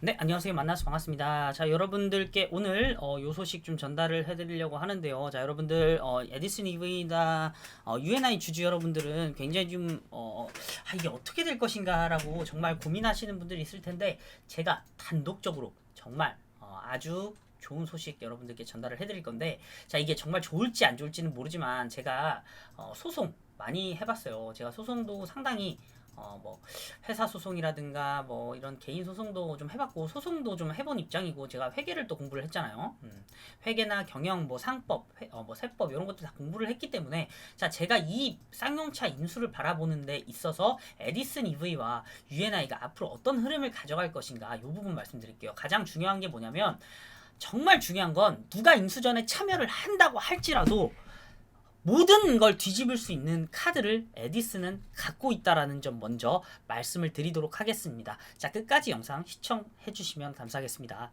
네, 안녕하세요. 만나서 반갑습니다. 자, 여러분들께 오늘 어, 요 소식 좀 전달을 해드리려고 하는데요. 자, 여러분들 어, 에디슨 EV나 어, UNI 주주 여러분들은 굉장히 좀 어, 아, 이게 어떻게 될 것인가라고 정말 고민하시는 분들이 있을 텐데 제가 단독적으로 정말 어, 아주 좋은 소식 여러분들께 전달을 해드릴 건데 자 이게 정말 좋을지 안 좋을지는 모르지만 제가 어, 소송 많이 해봤어요. 제가 소송도 상당히 어, 뭐 회사 소송이라든가 뭐 이런 개인 소송도 좀 해봤고 소송도 좀 해본 입장이고 제가 회계를 또 공부를 했잖아요. 음, 회계나 경영 뭐 상법, 회, 어, 뭐 세법 이런 것도 다 공부를 했기 때문에 자 제가 이 쌍용차 인수를 바라보는데 있어서 에디슨 EV와 UNI가 앞으로 어떤 흐름을 가져갈 것인가 이 부분 말씀드릴게요. 가장 중요한 게 뭐냐면 정말 중요한 건 누가 인수전에 참여를 한다고 할지라도 모든 걸 뒤집을 수 있는 카드를 에디슨은 갖고 있다라는 점 먼저 말씀을 드리도록 하겠습니다. 자, 끝까지 영상 시청해 주시면 감사하겠습니다.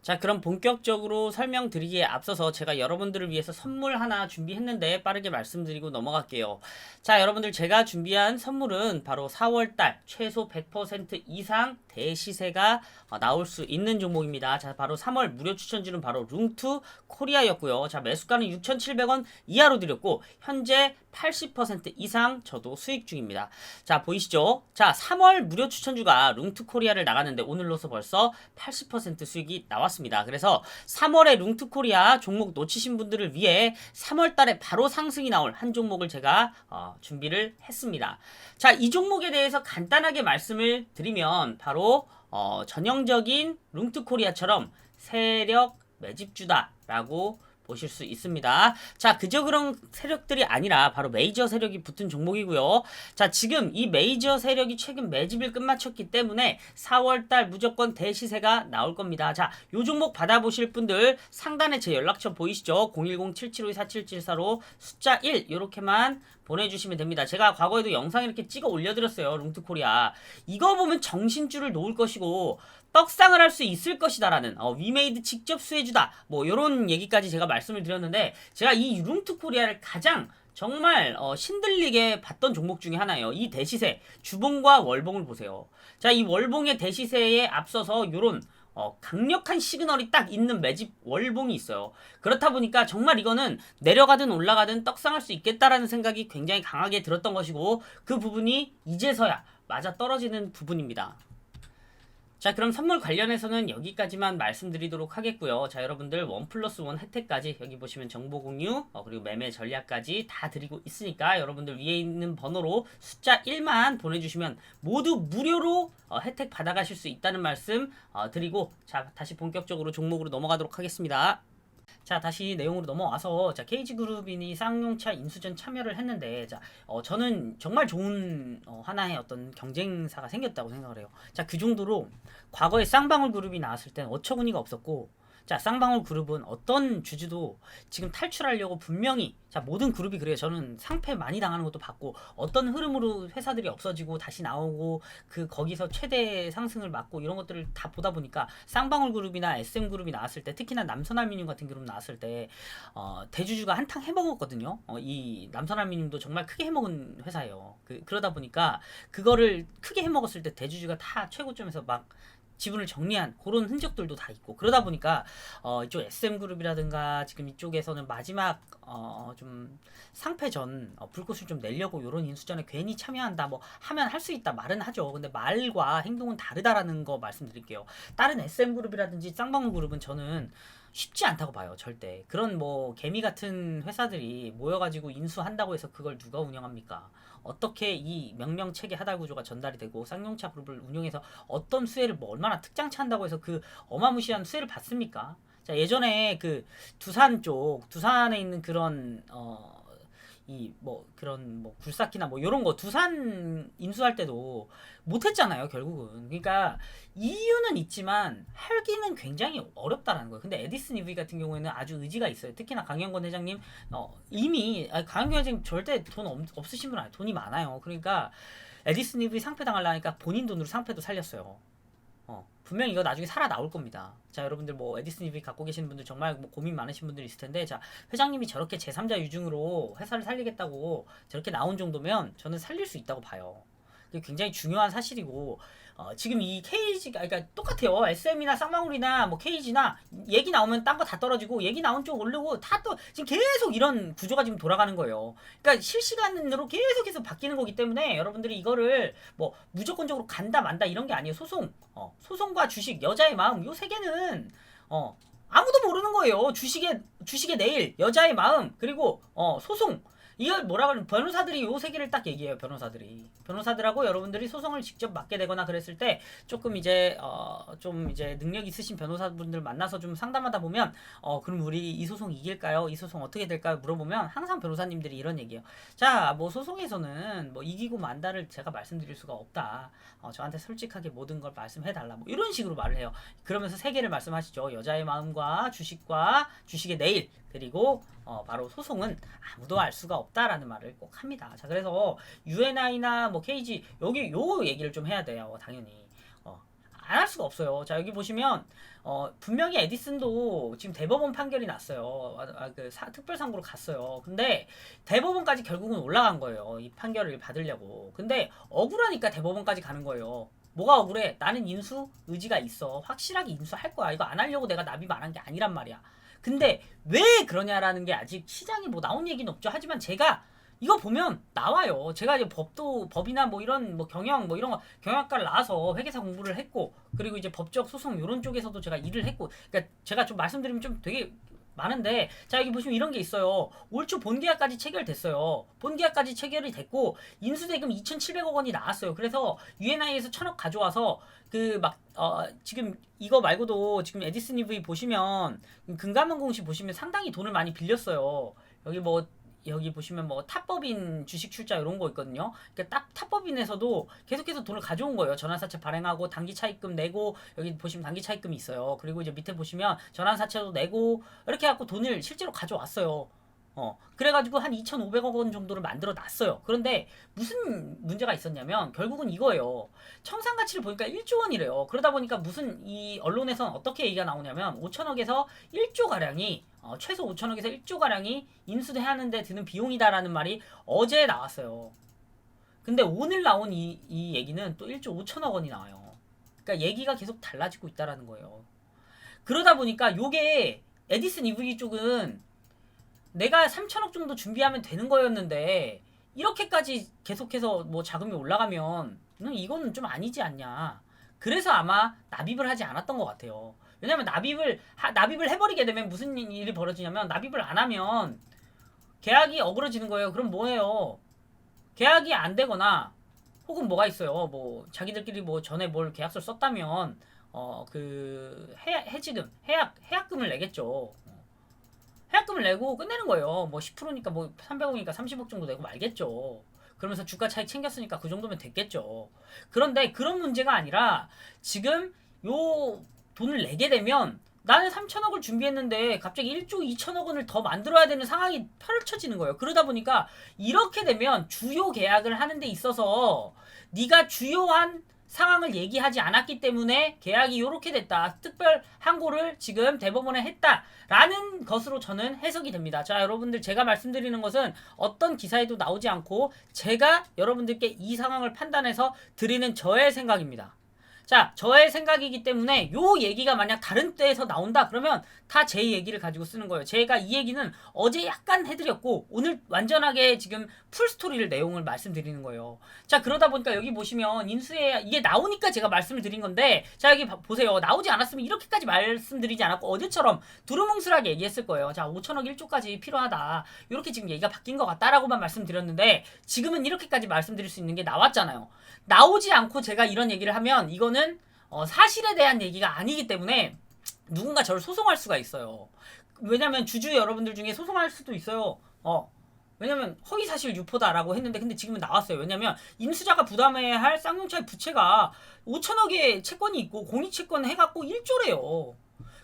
자, 그럼 본격적으로 설명드리기에 앞서서 제가 여러분들을 위해서 선물 하나 준비했는데 빠르게 말씀드리고 넘어갈게요. 자, 여러분들 제가 준비한 선물은 바로 4월달 최소 100% 이상 대시세가 어, 나올 수 있는 종목입니다. 자, 바로 3월 무료 추천주는 바로 룽투 코리아였고요. 자, 매수가는 6,700원 이하로 드렸고 현재 80% 이상 저도 수익 중입니다. 자, 보이시죠? 자, 3월 무료 추천주가 룽투 코리아를 나갔는데 오늘로서 벌써 80% 수익이 나왔습니다. 그래서 3월에 룽투 코리아 종목 놓치신 분들을 위해 3월 달에 바로 상승이 나올 한 종목을 제가 어, 준비를 했습니다. 자, 이 종목에 대해서 간단하게 말씀을 드리면 바로 어, 전형적인 룽투 코리아처럼 세력 매집주다라고 보실 수 있습니다. 자, 그저 그런 세력들이 아니라 바로 메이저 세력이 붙은 종목이고요. 자, 지금 이 메이저 세력이 최근 매집을 끝마쳤기 때문에 4월달 무조건 대시세가 나올 겁니다. 자, 요 종목 받아보실 분들 상단에 제 연락처 보이시죠? 010-7752-4774로 숫자 1 이렇게만 보내주시면 됩니다. 제가 과거에도 영상 이렇게 찍어 올려드렸어요. 룽트코리아. 이거 보면 정신줄을 놓을 것이고 떡상을 할 수 있을 것이다라는 어, 위메이드 직접 수혜주다. 뭐 이런 얘기까지 제가 말씀을 드렸는데 제가 이 룽트코리아를 가장 정말 어, 신들리게 봤던 종목 중에 하나예요. 이 대시세 주봉과 월봉을 보세요. 자, 이 월봉의 대시세에 앞서서 요런 어, 강력한 시그널이 딱 있는 매집 월봉이 있어요. 그렇다 보니까 정말 이거는 내려가든 올라가든 떡상할 수 있겠다라는 생각이 굉장히 강하게 들었던 것이고 그 부분이 이제서야 맞아 떨어지는 부분입니다. 자 그럼 선물 관련해서는 여기까지만 말씀드리도록 하겠고요. 자 여러분들 원 플러스 원 혜택까지 여기 보시면 정보 공유 어, 그리고 매매 전략까지 다 드리고 있으니까 여러분들 위에 있는 번호로 숫자 1만 보내주시면 모두 무료로 어, 혜택 받아가실 수 있다는 말씀 어, 드리고 자 다시 본격적으로 종목으로 넘어가도록 하겠습니다 자 다시 내용으로 넘어와서 자 KG그룹이니 쌍용차 인수전 참여를 했는데 자 어, 저는 정말 좋은 어, 하나의 어떤 경쟁사가 생겼다고 생각을 해요. 자 그 정도로 과거에 쌍방울 그룹이 나왔을 때는 어처구니가 없었고 자 쌍방울 그룹은 어떤 주주도 지금 탈출하려고 분명히 자 모든 그룹이 그래요. 저는 상패 많이 당하는 것도 봤고 어떤 흐름으로 회사들이 없어지고 다시 나오고 그 거기서 최대 상승을 막고 이런 것들을 다 보다 보니까 쌍방울 그룹이나 SM 그룹이 나왔을 때 특히나 남선알미늄 같은 그룹 나왔을 때 어, 대주주가 한탕 해먹었거든요. 어, 이 남선알미늄도 정말 크게 해먹은 회사예요. 그, 그러다 보니까 그거를 크게 해먹었을 때 대주주가 다 최고점에서 막 지분을 정리한 그런 흔적들도 다 있고 그러다 보니까 어, 이쪽 SM 그룹이라든가 지금 이쪽에서는 마지막 어, 좀 상패전 어, 불꽃을 좀 내려고 이런 인수전에 괜히 참여한다 뭐 하면 할 수 있다 말은 하죠. 근데 말과 행동은 다르다라는 거 말씀드릴게요. 다른 SM 그룹이라든지 쌍방울 그룹은 저는 쉽지 않다고 봐요, 절대. 그런 뭐 개미 같은 회사들이 모여가지고 인수한다고 해서 그걸 누가 운영합니까? 어떻게 이 명령 체계 하달 구조가 전달이 되고 쌍용차 그룹을 운영해서 어떤 수혜를 뭐 얼마나 특장차 한다고 해서 그 어마무시한 수혜를 받습니까? 자 예전에 그 두산 쪽 두산에 있는 그런 어. 이 뭐 그런 뭐 굴삭기나 뭐 이런 거 두산 인수할 때도 못했잖아요 결국은. 그러니까 이유는 있지만 할기는 굉장히 어렵다라는 거예요. 근데 에디슨 EV 같은 경우에는 아주 의지가 있어요. 특히나 강영권 회장님 어, 이미 강영권 회장님 절대 돈 없, 없으신 분 아니에요. 돈이 많아요. 그러니까 에디슨 EV 상패 당하려니까 본인 돈으로 상패도 살렸어요 어, 분명히 이거 나중에 살아 나올 겁니다. 자, 여러분들 뭐 에디슨 EV 갖고 계시는 분들 정말 뭐 고민 많으신 분들 있을 텐데, 자, 회장님이 저렇게 제3자 유증으로 회사를 살리겠다고 저렇게 나온 정도면 저는 살릴 수 있다고 봐요. 굉장히 중요한 사실이고 어, 지금 이 KG가 그러니까 똑같아요. SM이나 쌍방울이나 뭐 KG나 얘기 나오면 딴 거 다 떨어지고 얘기 나온 쪽 오르고 다 또 지금 계속 이런 구조가 지금 돌아가는 거예요. 그러니까 실시간으로 계속해서 바뀌는 거기 때문에 여러분들이 이거를 뭐 무조건적으로 간다 만다 이런 게 아니에요. 소송, 어, 소송과 주식, 여자의 마음 요 세 개는 어 아무도 모르는 거예요. 주식의 주식의 내일, 여자의 마음, 그리고 어 소송. 이걸 뭐라 그러면 변호사들이 요 세 개를 딱 얘기해요. 변호사들이 변호사들하고 여러분들이 소송을 직접 맡게 되거나 그랬을 때 조금 이제 어 좀 이제 능력 있으신 변호사분들 만나서 좀 상담하다 보면 어 그럼 우리 이 소송 이길까요? 이 소송 어떻게 될까요? 물어보면 항상 변호사님들이 이런 얘기예요. 자, 뭐 소송에서는 뭐 이기고 만다를 제가 말씀드릴 수가 없다. 어, 저한테 솔직하게 모든 걸 말씀해 달라. 뭐 이런 식으로 말을 해요. 그러면서 세 개를 말씀하시죠. 여자의 마음과 주식과 주식의 내일 그리고 어, 바로 소송은 아무도 알 수가 없다라는 말을 꼭 합니다. 자, 그래서 UNI나 뭐 KG 여기 요 얘기를 좀 해야 돼요. 당연히. 어, 안 할 수가 없어요. 자, 여기 보시면 어, 분명히 에디슨도 지금 대법원 판결이 났어요. 아, 아, 그 사- 특별상고로 갔어요. 근데 대법원까지 결국은 올라간 거예요. 이 판결을 받으려고. 근데 억울하니까 대법원까지 가는 거예요. 뭐가 억울해? 나는 인수 의지가 있어. 확실하게 인수할 거야. 이거 안 하려고 내가 납입 안 한 게 아니란 말이야. 근데 왜 그러냐라는 게 아직 시장에 뭐 나온 얘기는 없죠. 하지만 제가 이거 보면 나와요. 제가 이제 법도 법이나 뭐 이런 뭐 경영 뭐 이런 거 경영학과를 나와서 회계사 공부를 했고 그리고 이제 법적 소송 이런 쪽에서도 제가 일을 했고 그러니까 제가 좀 말씀드리면 좀 되게 많은데 자 여기 보시면 이런 게 있어요. 올 초 본계약까지 체결됐어요. 본계약까지 체결이 됐고 인수대금 2,700억 원이 나왔어요. 그래서 UNI에서 천억 가져와서 그막 어 지금 이거 말고도 지금 에디슨 EV 보시면 금감원 공시 보시면 상당히 돈을 많이 빌렸어요. 여기 뭐 여기 보시면 뭐 탑법인 주식 출자 이런 거 있거든요. 그러니까 탑, 탑법인에서도 계속해서 돈을 가져온 거예요. 전환사채 발행하고 단기 차입금 내고 여기 보시면 단기 차입금이 있어요. 그리고 이제 밑에 보시면 전환사채도 내고 이렇게 해갖고 돈을 실제로 가져왔어요. 어 그래가지고 한 2,500억 원 정도를 만들어 놨어요. 그런데 무슨 문제가 있었냐면 결국은 이거예요. 청산 가치를 보니까 1조 원이래요. 그러다 보니까 무슨 이 언론에서는 어떻게 얘기가 나오냐면 5천억에서 1조 가량이 어, 최소 5천억에서 1조 가량이 인수하는데 드는 비용이다라는 말이 어제 나왔어요. 근데 오늘 나온 이, 이 얘기는 또 1조 5천억 원이 나와요. 그러니까 얘기가 계속 달라지고 있다라는 거예요. 그러다 보니까 요게 에디슨 EV 쪽은 내가 3천억 정도 준비하면 되는 거였는데 이렇게까지 계속해서 뭐 자금이 올라가면 음, 이거는 좀 아니지 않냐. 그래서 아마 납입을 하지 않았던 것 같아요. 왜냐면 납입을 하- 납입을 해버리게 되면 무슨 일이 벌어지냐면 납입을 안 하면 계약이 어그러지는 거예요. 그럼 뭐예요? 계약이 안 되거나 혹은 뭐가 있어요. 뭐 자기들끼리 뭐 전에 뭘 계약서를 썼다면 어 그 해지금 해약 해약금을 내겠죠. 해약금을 내고 끝내는 거예요. 뭐 10%니까 뭐 300억이니까 30억 정도 내고 말겠죠. 그러면서 주가 차익 챙겼으니까 그 정도면 됐겠죠. 그런데 그런 문제가 아니라 지금 요 돈을 내게 되면 나는 3천억을 준비했는데 갑자기 1조 2천억 원을 더 만들어야 되는 상황이 펼쳐지는 거예요. 그러다 보니까 이렇게 되면 주요 계약을 하는 데 있어서 네가 주요한 상황을 얘기하지 않았기 때문에 계약이 이렇게 됐다. 특별 항고를 지금 대법원에 했다라는 것으로 저는 해석이 됩니다. 자, 여러분들 제가 말씀드리는 것은 어떤 기사에도 나오지 않고 제가 여러분들께 이 상황을 판단해서 드리는 저의 생각입니다. 자, 저의 생각이기 때문에 요 얘기가 만약 다른 때에서 나온다 그러면 다 제 얘기를 가지고 쓰는 거예요. 제가 이 얘기는 어제 약간 해드렸고 오늘 완전하게 지금 풀 스토리를 내용을 말씀드리는 거예요. 자, 그러다 보니까 여기 보시면 인수에 이게 나오니까 제가 말씀을 드린 건데 자, 여기 봐- 보세요. 나오지 않았으면 이렇게까지 말씀드리지 않았고 어제처럼 두루뭉술하게 얘기했을 거예요. 자, 5천억 1조까지 필요하다. 이렇게 지금 얘기가 바뀐 것 같다라고만 말씀드렸는데 지금은 이렇게까지 말씀드릴 수 있는 게 나왔잖아요. 나오지 않고 제가 이런 얘기를 하면 이거는 어, 사실에 대한 얘기가 아니기 때문에 누군가 저를 소송할 수가 있어요. 왜냐면 주주 여러분들 중에 소송할 수도 있어요. 어. 왜냐면 허위 사실 유포다라고 했는데 근데 지금은 나왔어요. 왜냐면 임수자가 부담해야 할 쌍용차의 부채가 5천억의 채권이 있고 공익 채권 해갖고 1조래요.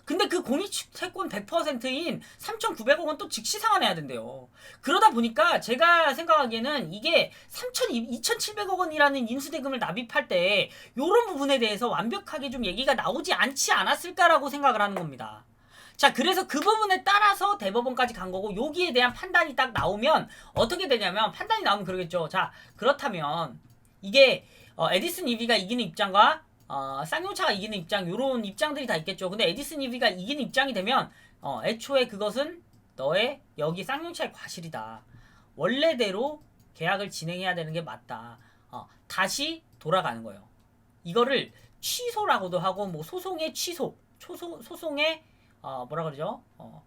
근데 그 공익 채권 100%인 3,900억 원 또 즉시 상환해야 된대요. 그러다 보니까 제가 생각하기에는 이게 3,000, 2,700억 원이라는 인수대금을 납입할 때 이런 부분에 대해서 완벽하게 좀 얘기가 나오지 않지 않았을까라고 생각을 하는 겁니다. 자, 그래서 그 부분에 따라서 대법원까지 간 거고 여기에 대한 판단이 딱 나오면 어떻게 되냐면 판단이 나오면 그러겠죠. 자, 그렇다면 이게 어, 에디슨 이비가 이기는 입장과 어, 쌍용차가 이기는 입장 요런 입장들이 다 있겠죠. 근데 에디슨 이비가 이기는 입장이 되면 어, 애초에 그것은 너의 여기 쌍용차의 과실이다. 원래대로 계약을 진행해야 되는 게 맞다. 어, 다시 돌아가는 거예요. 이거를 취소라고도 하고 뭐 소송의 취소, 초소, 소송의 어, 뭐라 그러죠? 어,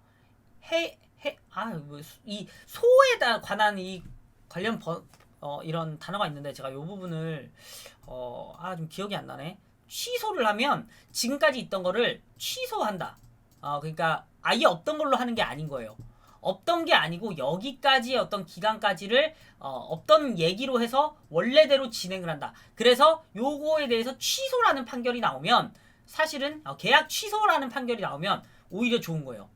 해, 해, 아, 뭐, 수- 이 소에 다 관한 이 관련 번, 어, 이런 단어가 있는데 제가 이 부분을 어, 아, 좀 기억이 안 나네. 취소를 하면 지금까지 있던 거를 취소한다. 어, 그러니까 아예 없던 걸로 하는 게 아닌 거예요. 없던 게 아니고 여기까지의 어떤 기간까지를 어, 없던 얘기로 해서 원래대로 진행을 한다. 그래서 요거에 대해서 취소라는 판결이 나오면 사실은 어, 계약 취소라는 판결이 나오면 오히려 좋은 거예요.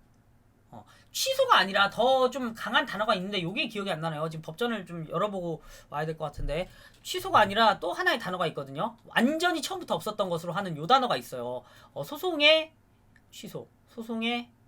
어, 취소가 아니라 더 좀 강한 단어가 있는데 요게 기억이 안 나네요. 지금 법전을 좀 열어보고 와야 될 것 같은데 취소가 아니라 또 하나의 단어가 있거든요. 완전히 처음부터 없었던 것으로 하는 요 단어가 있어요. 어, 소송의 취소, 소송의 어,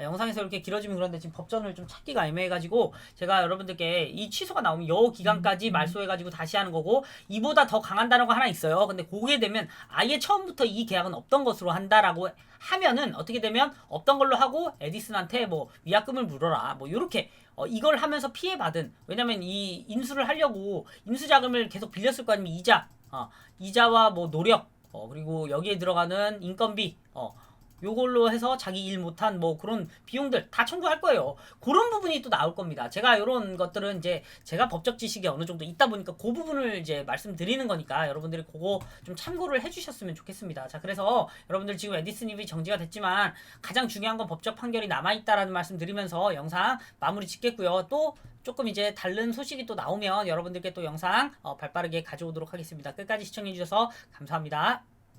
영상에서 이렇게 길어지면 그런데 지금 법전을 좀 찾기가 애매해가지고 제가 여러분들께 이 취소가 나오면 요 기간까지 말소해가지고 다시 하는 거고 이보다 더 강한 단어가 하나 있어요. 근데 그게 되면 아예 처음부터 이 계약은 없던 것으로 한다라고 하면은 어떻게 되면 없던 걸로 하고 에디슨한테 뭐 위약금을 물어라 뭐 요렇게 어, 이걸 하면서 피해 받은 왜냐면 이 인수를 하려고 인수 자금을 계속 빌렸을 거 아니면 이자 어, 이자와 뭐 노력 어, 그리고 여기에 들어가는 인건비 어, 요걸로 해서 자기 일 못한 뭐 그런 비용들 다 청구할 거예요. 그런 부분이 또 나올 겁니다. 제가 이런 것들은 이제 제가 법적 지식이 어느 정도 있다 보니까 그 부분을 이제 말씀드리는 거니까 여러분들이 그거 좀 참고를 해주셨으면 좋겠습니다. 자, 그래서 여러분들 지금 에디슨 입이 정지가 됐지만 가장 중요한 건 법적 판결이 남아있다라는 말씀 드리면서 영상 마무리 짓겠고요. 또 조금 이제 다른 소식이 또 나오면 여러분들께 또 영상 어, 발빠르게 가져오도록 하겠습니다. 끝까지 시청해주셔서 감사합니다.